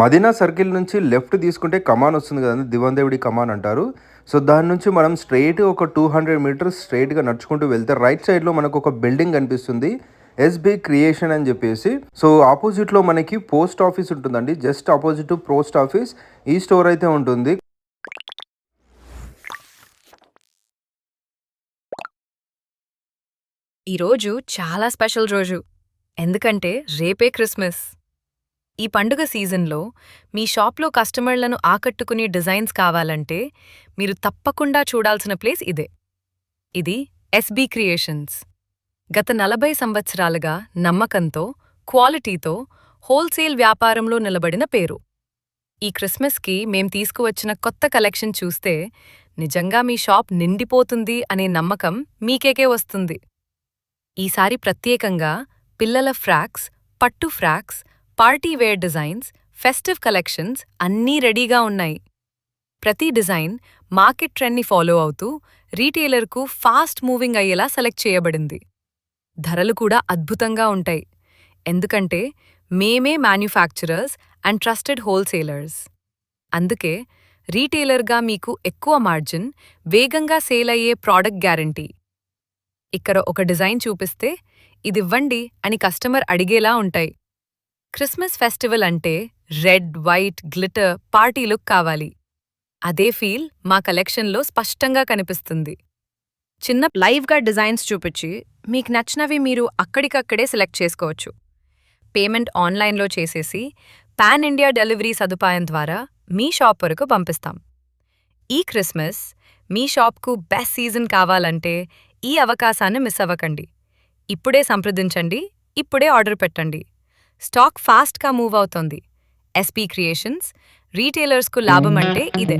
Madina circle నుంచి left తీసుకుంటే కమాన్ వస్తుంది కదండి దివందేవుడి కమాన్ అంటారు. సో దాని నుంచి మనం స్ట్రైట్ ఒక టూ హండ్రెడ్ మీటర్స్ స్ట్రైట్గా నడుచుకుంటూ వెళ్తే రైట్ సైడ్లో మనకు ఒక బిల్డింగ్ కనిపిస్తుంది ఎస్బి క్రియేషన్ అని చెప్పేసి. సో ఆపోజిట్లో మనకి పోస్ట్ ఆఫీస్ ఉంటుందండి just opposite to post office ఈ స్టోర్ అయితే ఉంటుంది. ఈరోజు చాలా స్పెషల్ రోజు ఎందుకంటే రేపే క్రిస్మస్. ఈ పండుగ సీజన్లో మీ షాప్లో కస్టమర్లను ఆకట్టుకునే డిజైన్స్ కావాలంటే మీరు తప్పకుండా చూడాల్సిన ప్లేస్ ఇదే. ఇది ఎస్బీ క్రియేషన్స్. గత నలభై సంవత్సరాలుగా నమ్మకంతో క్వాలిటీతో హోల్సేల్ వ్యాపారంలో నిలబడిన పేరు. ఈ క్రిస్మస్కి మేం తీసుకువచ్చిన కొత్త కలెక్షన్ చూస్తే నిజంగా మీ షాప్ నిండిపోతుంది అనే నమ్మకం మీకేకే వస్తుంది. ఈసారి ప్రత్యేకంగా పిల్లల ఫ్రాక్స్ పట్టు frocks party wear designs festive collections అన్నీ రెడీగా ఉన్నాయి. ప్రతి డిజైన్ మార్కెట్ ట్రెండ్ని ఫాలో అవుతూ రీటైలర్కు ఫాస్ట్ మూవింగ్ అయ్యేలా సెలెక్ట్ చేయబడింది. ధరలు కూడా అద్భుతంగా ఉంటాయి. ఎందుకంటే మేమే మ్యానుఫ్యాక్చరర్స్ అండ్ ట్రస్టెడ్ హోల్సేలర్స్. అందుకే రీటైలర్గా మీకు ఎక్కువ మార్జిన్ వేగంగా సేల్ అయ్యే ప్రాడక్ట్ గ్యారంటీ. ఇక్కడ ఒక డిజైన్ చూపిస్తే ఇదివ్వండి అని కస్టమర్ అడిగేలా ఉంటాయి. క్రిస్మస్ ఫెస్టివల్ అంటే red white glitter party look కావాలి. అదే ఫీల్ మా కలెక్షన్లో స్పష్టంగా కనిపిస్తుంది. చిన్న లైవ్గా డిజైన్స్ చూపించి మీకు నచ్చినవి మీరు అక్కడికక్కడే సెలెక్ట్ చేసుకోవచ్చు. పేమెంట్ ఆన్లైన్లో చేసేసి పాన్ ఇండియా డెలివరీ సదుపాయం ద్వారా మీ షాప్ వరకు పంపిస్తాం. ఈ క్రిస్మస్ మీ షాప్కు బెస్ట్ సీజన్ కావాలంటే ఈ అవకాశాన్ని మిస్ అవ్వకండి. ఇప్పుడే సంప్రదించండి ఇప్పుడే ఆర్డర్ పెట్టండి. స్టాక్ ఫాస్ట్గా మూవ్ అవుతోంది. ఎస్పీ క్రియేషన్స్ రీటైలర్స్కు లాభం అంటే ఇదే.